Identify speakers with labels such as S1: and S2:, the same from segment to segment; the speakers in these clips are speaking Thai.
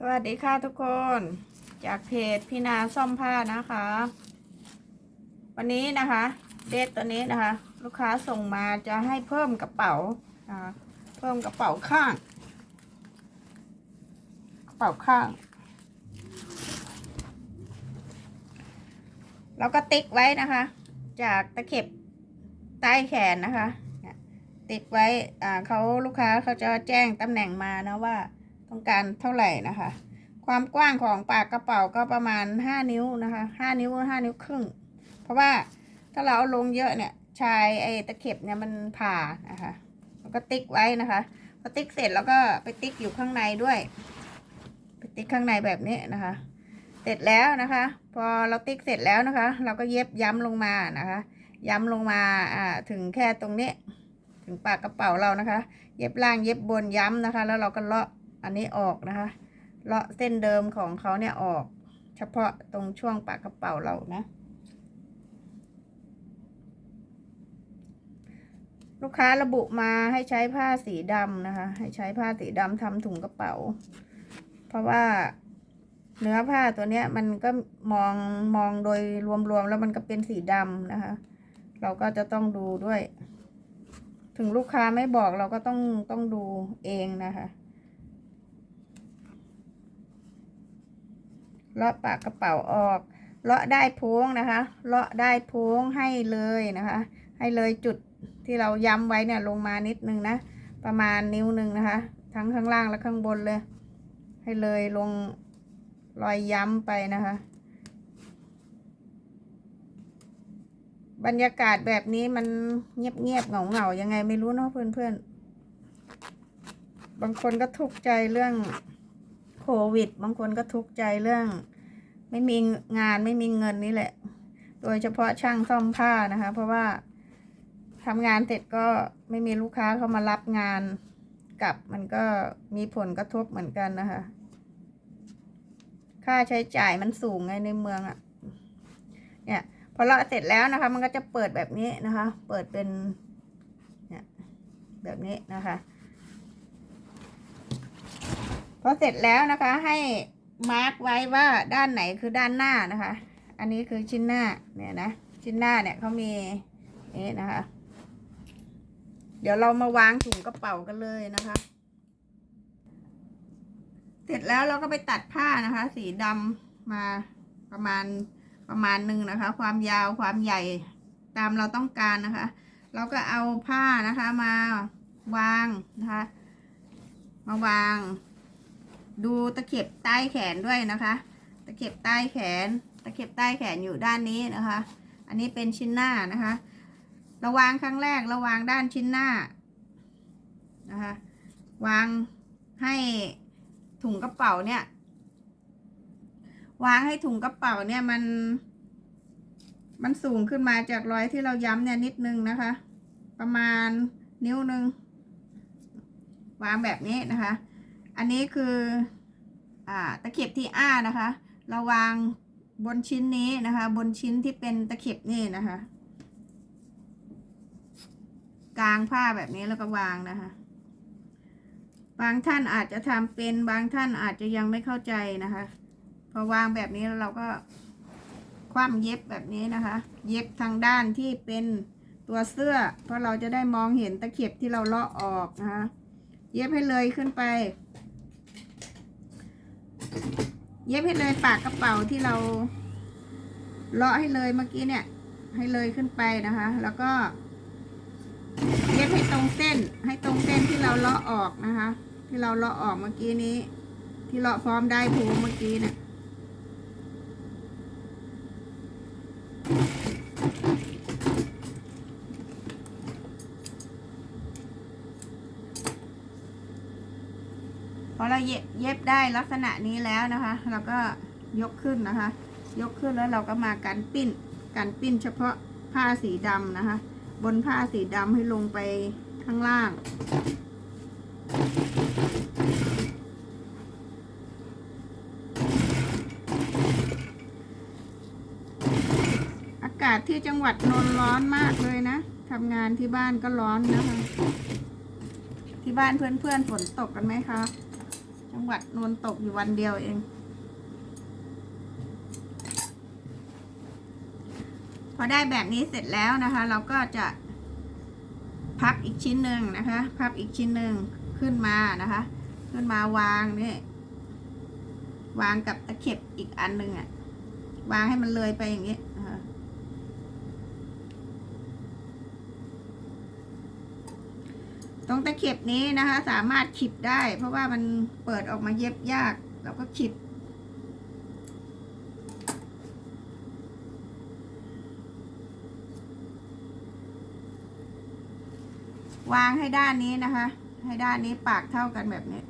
S1: สวัสดีค่ะทุกคน จากเพจพี่นาซ่อมผ้านะคะ วันนี้นะคะเดทตัวนี้นะคะ ลูกค้าส่งมาจะให้เพิ่มกระเป๋าเพิ่มกระเป๋าข้าง กระเป๋าข้าง แล้วก็ติ๊กไว้นะคะ จากตะเข็บใต้แขนนะคะ ติ๊กไว้เขาลูกค้าเขาจะแจ้งตำแหน่งมานะว่า ต้องการเท่าไหร่นะคะ ความกว้างของปากกระเป๋าก็ประมาณห้านิ้วนะคะห้านิ้วห้านิ้วครึ่ง เพราะว่าถ้าเราเอาลงเยอะเนี่ยชายไอ้ตะเข็บเนี่ยมันผ่านะคะแล้วก็ติ๊กไว้นะคะพอติ๊กเสร็จแล้วก็ไปติ๊กอยู่ข้างในด้วยไปติ๊กข้างในแบบนี้นะคะ เสร็จแล้วนะคะ พอเราติ๊กเสร็จแล้วนะคะ เราก็เย็บย้ำลงมานะคะ ย้ำลงมาอ่าถึงแค่ตรงนี้ ถึงปากกระเป๋าเรานะคะ เย็บล่างเย็บบนย้ำนะคะ แล้วเราก็เลาะ อันนี้ออกนะคะเลาะเส้นเดิมของเขาเนี่ยออก เฉพาะตรงช่วงปากกระเป๋าเรานะ ลูกค้าระบุมาให้ใช้ผ้าสีดำนะคะ ให้ใช้ผ้าสีดำทำถุงกระเป๋า เพราะว่าเนื้อผ้าตัวเนี้ยมันก็มองมองโดยรวมๆแล้วมันก็เป็นสีดำนะคะ เราก็จะต้องดูด้วย ถึงลูกค้าไม่บอกเราก็ต้องต้องดูเองนะคะ เลาะปากกระเป๋าออก เลาะได้พ้งนะคะ เลาะได้พ้งให้เลยนะคะ ให้เลยจุดที่เราย้ำไว้เนี่ยลงมานิดนึงนะ ประมาณนิ้วหนึ่งนะคะ ทั้งข้างล่างและข้างบนเลย ให้เลยลงรอยย้ำไปนะคะ บรรยากาศแบบนี้มันเงียบเงียบเหงาเงายังไงไม่รู้เนาะเพื่อนๆบางคนก็ทุกข์ใจเรื่อง ควิด บางคนก็ทุกข์ใจเรื่อง ไม่มีงานไม่มีเงินนี่แหละ โดยเฉพาะช่างซ่อมผ้านะคะ เพราะว่าทำงานเสร็จก็ไม่มีลูกค้าเข้ามารับงานกลับมันก็มีผลกระทบเหมือนกันนะคะ ค่าใช้จ่ายมันสูงไงในเมืองอะ่ะ เนี่ยพอเลาะเสร็จแล้วนะคะ มันก็จะเปิดแบบนี้นะคะ เปิดเป็นเนี่ยแบบนี้นะคะ พอเสร็จแล้วนะคะให้มาร์กไว้ว่าด้านไหนคือด้านหน้านะคะ อันนี้คือชิ้นหน้าเนี่ยนะชิ้นหน้าเนี่ยเขามีนี่นะคะ เดี๋ยวเรามาวางถุงกระเป๋ากันเลยนะคะ เสร็จแล้วเราก็ไปตัดผ้านะคะ สีดำมาประมาณประมาณหนึ่งนะคะ ความยาวความใหญ่ตามเราต้องการนะคะ เราก็เอาผ้านะคะมาวางนะคะ มาวาง ดูตะเข็บใต้แขนด้วยนะคะ ตะเข็บใต้แขน ตะเข็บใต้แขนอยู่ด้านนี้นะคะ อันนี้เป็นชิ้นหน้านะคะราวางครั้งแรกราวางด้านชิ้นหน้านะคะ วางให้ถุงกระเป๋าเนี่ย วางให้ถุงกระเป๋าเนี่ยมัน มันสูงขึ้นมาจากรอยที่เราย้ำเนี่ยนิดนึงนะคะ ประมาณนิ้วหนึ่งวางแบบนี้นะคะ อันนี้คืออตะเข็บที่อ้านะคะเราวางบนชิ้นนี้นะคะ บนชิ้นที่เป็นตะเข็บนี่นะคะ กลางผ้าแบบนี้แล้วก็วางนะคะ บางท่านอาจจะทำเป็นบางท่านอาจจะยังไม่เข้าใจนะคะ พอวางแบบนี้แล้วเราก็คว่ำเย็บแบบนี้นะคะ เย็บทางด้านที่เป็นตัวเสื้อ เพราะเราจะได้มองเห็นตะเข็บที่เราเลาะออกนะคะ เย็บให้เลยขึ้นไป เย็บให้เลยปากกระเป๋าที่เราเลาะให้เลยเมื่อกี้เนี่ย ให้เลยขึ้นไปนะคะ แล้วก็ เย็บให้ตรงเส้น ให้ตรงเส้นที่เราเลาะออกนะคะ ที่เราเลาะออกเมื่อกี้นี้ ที่เลาะพร้อมได้ภูเมื่อกี้เนี่ย พอเราเย็บเย็บได้ลักษณะนี้แล้วนะคะ เราก็ยกขึ้นนะคะ ยกขึ้นแล้วเราก็มากันปิ้นกันปิ้นเฉพาะผ้าสีดำนะคะ บนผ้าสีดำให้ลงไปข้างล่าง อากาศที่จังหวัดนนท์ร้อนมากเลยนะทำงานที่บ้านก็ร้อนนะคะ ที่บ้านเพื่อนๆฝนตกกันไหมคะ จังหวัดนนตกอยู่วันเดียวเอง พอได้แบบนี้เสร็จแล้วนะคะ เราก็จะพับอีกชิ้นหนึ่งนะคะ พับอีกชิ้นหนึ่งขึ้นมานะคะ ขึ้นมาวางนี่วางกับตะเข็บอีกอันหนึ่งอะวางให้มันเลยไปอย่างนี้นะคะ ตะเข็บนี้นะคะ สามารถขีบได้ เพราะว่ามันเปิดออกมาเย็บยาก เราก็ขีบวางให้ด้านนี้นะคะ ให้ด้านนี้ปากเท่ากันแบบนี้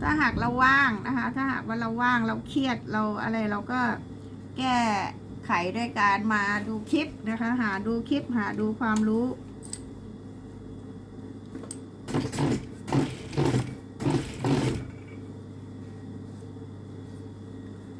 S1: ถ้าหากเราว่างนะคะ ถ้าหากว่าเราว่างเราเครียดเราอะไรเราก็แก้ ไขด้วยการมาดูคลิปนะคะ หาดูคลิปหาดูความรู้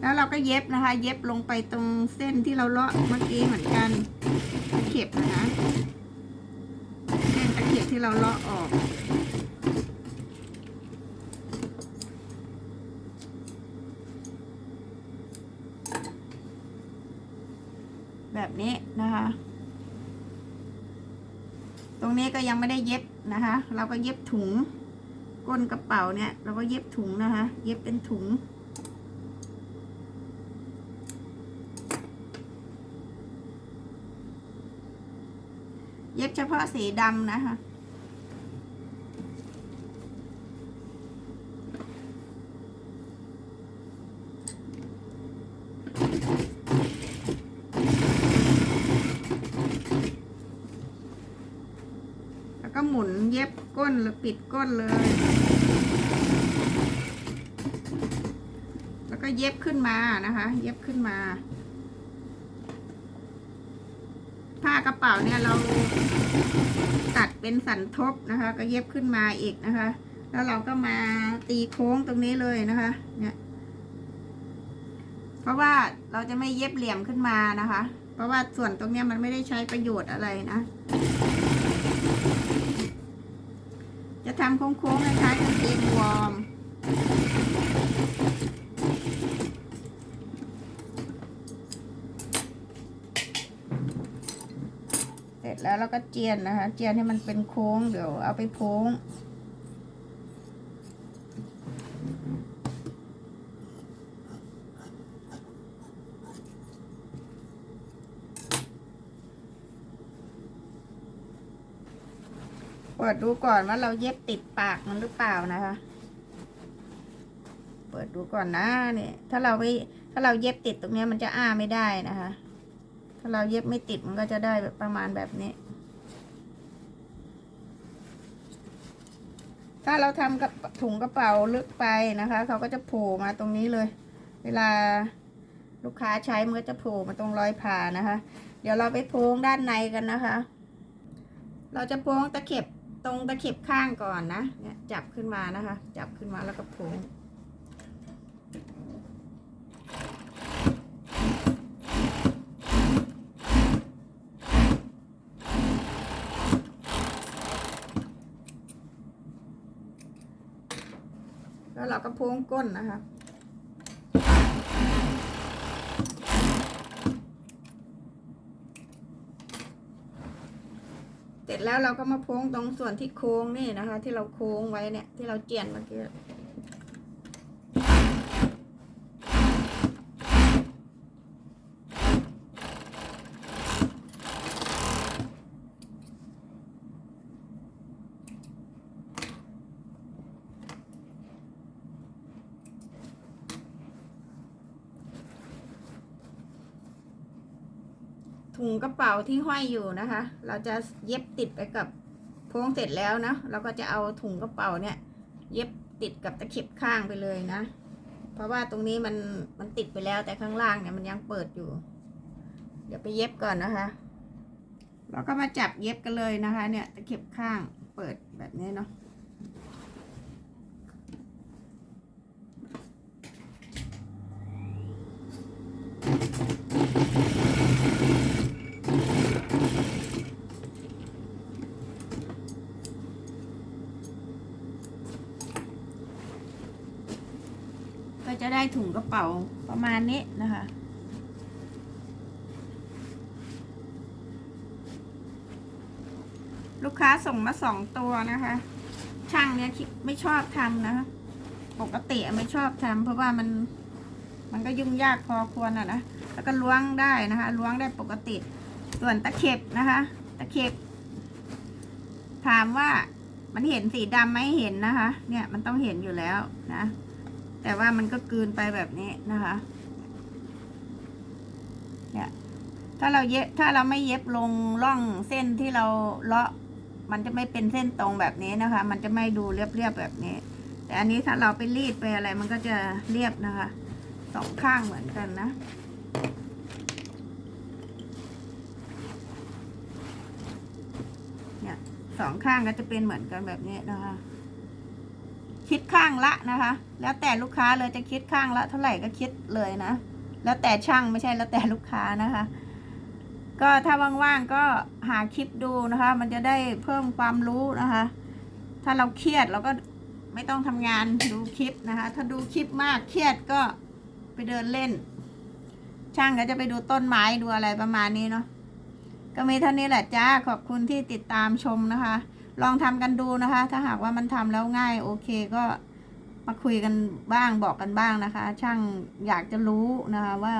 S1: แล้วเราก็เย็บนะคะ เย็บลงไปตรงเส้นที่เราเลาะเมื่อกี้เหมือนกันตะเข็บนะคะ เส้นตะเข็บที่เราเลาะออก แบบนี้นะคะ ตรงนี้ก็ยังไม่ได้เย็บนะคะ เราก็เย็บถุงก้นกระเป๋าเนี่ย เราก็เย็บถุงนะคะ เย็บเป็นถุง เย็บเฉพาะสีดำนะคะ แล้วก็หมุนเย็บก้นหรือปิดก้นเลย แล้วก็เย็บขึ้นมานะคะ เย็บขึ้นมา ผ้ากระเป๋าเนี่ยเราตัดเป็นสันทบนะคะ ก็เย็บขึ้นมาอีกนะคะ แล้วเราก็มาตีโค้งตรงนี้เลยนะคะ เนี่ยเพราะว่าเราจะไม่เย็บเหลี่ยมขึ้นมานะคะ เพราะว่าส่วนตรงนี้มันไม่ได้ใช้ประโยชน์อะไรนะ ทำโค้งๆคล้ายๆกางเกงวอร์มเสร็จแล้วเราก็เจียนนะคะ เจียนให้มันเป็นโค้งเดี๋ยวเอาไปโค้ง ปิดดูก่อนว่าเราเย็บติดปากมันหรือเปล่านะคะ เปิดดูก่อนนะเนี่ยถ้าเราไม่ถ้าเราเย็บติดตรงนี้มันจะอ้าไม่ได้นะคะ ถ้าเราเย็บไม่ติดมันก็จะได้แบบประมาณแบบนี้ ถ้าเราทำกับถุงกระเป๋าลึกไปนะคะเขาก็จะโผล่มาตรงนี้เลย เวลาลูกค้าใช้มันก็จะโผล่มาตรงรอยผ่านะคะ เดี๋ยวเราไปโพงด้านในกันนะคะ เราจะโพงตะเข็บ ตรงตะเข็บข้างก่อนนะเนี่ยจับขึ้นมานะคะ จับขึ้นมาแล้วก็พ้งแล้วเราก็พ้งก้นนะคะ เสร็จแล้วเราก็มาโพ้งตรงส่วนที่โค้งนี่นะคะ ที่เราโค้งไว้เนี่ยที่เราเจียนเมื่อกี้ ถุงกระเป๋าที่ห้อยอยู่นะคะ เราจะเย็บติดไปกับโพงเสร็จแล้วนะเราก็จะเอาถุงกระเป๋าเนี่ย เย็บติดกับตะเข็บข้างไปเลยนะ เพราะว่าตรงนี้มันมันติดไปแล้วแต่ข้างล่างเนี่ยมันยังเปิดอยู่ เดี๋ยวไปเย็บก่อนนะคะ เราก็มาจับเย็บกันเลยนะคะ เนี่ยตะเข็บข้างเปิดแบบนี้เนาะ จะได้ถุงกระเป๋าประมาณนี้นะคะ ลูกค้าส่งมาสองตัวนะคะ ช่างเนี่ยคิดไม่ชอบทำนะคะปกติไม่ชอบทำเพราะว่ามันมันก็ยุ่งยากพอควรอะนะ แล้วก็ล้วงได้นะคะ ล้วงได้ปกติ ส่วนตะเข็บนะคะ ตะเข็บ ถามว่ามันเห็นสีดำไหมเห็นนะคะ เนี่ยมันต้องเห็นอยู่แล้วนะ แต่ว่ามันก็กืนไปแบบนี้นะคะ เนี่ย ถ้าเราเย็บถ้าเราไม่เย็บลงร่องเส้นที่เราเลาะ มันจะไม่เป็นเส้นตรงแบบนี้นะคะ มันจะไม่ดูเรียบๆแบบนี้ แต่อันนี้ถ้าเราไปรีดไปอะไร มันก็จะเรียบนะคะสองข้างเหมือนกันนะเนี่ยสองข้างก็จะเป็นเหมือนกันแบบนี้นะคะ คิดข้างละนะคะ แล้วแต่ลูกค้าเลยจะคิดข้างละเท่าไหร่ก็คิดเลยนะ แล้วแต่ช่างไม่ใช่แล้วแต่ลูกค้านะคะ ก็ถ้าว่างๆก็หาคลิปดูนะคะ มันจะได้เพิ่มความรู้นะคะ ถ้าเราเครียดเราก็ไม่ต้องทำงานดูคลิปนะคะ ถ้าดูคลิปมากเครียดก็ไปเดินเล่น ช่างก็จะไปดูต้นไม้ดูอะไรประมาณนี้เนาะก็มีเท่านี้แหละจ้าขอบคุณที่ติดตามชมนะคะ ลองทำกันดูนะคะ ถ้าหากว่ามันทำแล้วง่าย โอเคก็มาคุยกันบ้างบอกกันบ้างนะคะ ช่างอยากจะรู้นะคะว่า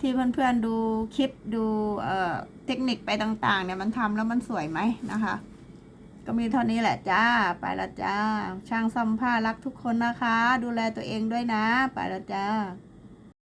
S1: ที่เพื่อนๆดูคลิปดูเอ่อเทคนิคไปต่างๆเนี่ยมันทำแล้วมันสวยไหมนะคะ ก็มีเท่านี้แหละจ้า ไปละจ้า ช่างซ่อมผ้ารักทุกคนนะคะ ดูแลตัวเองด้วยนะ ไปละจ้า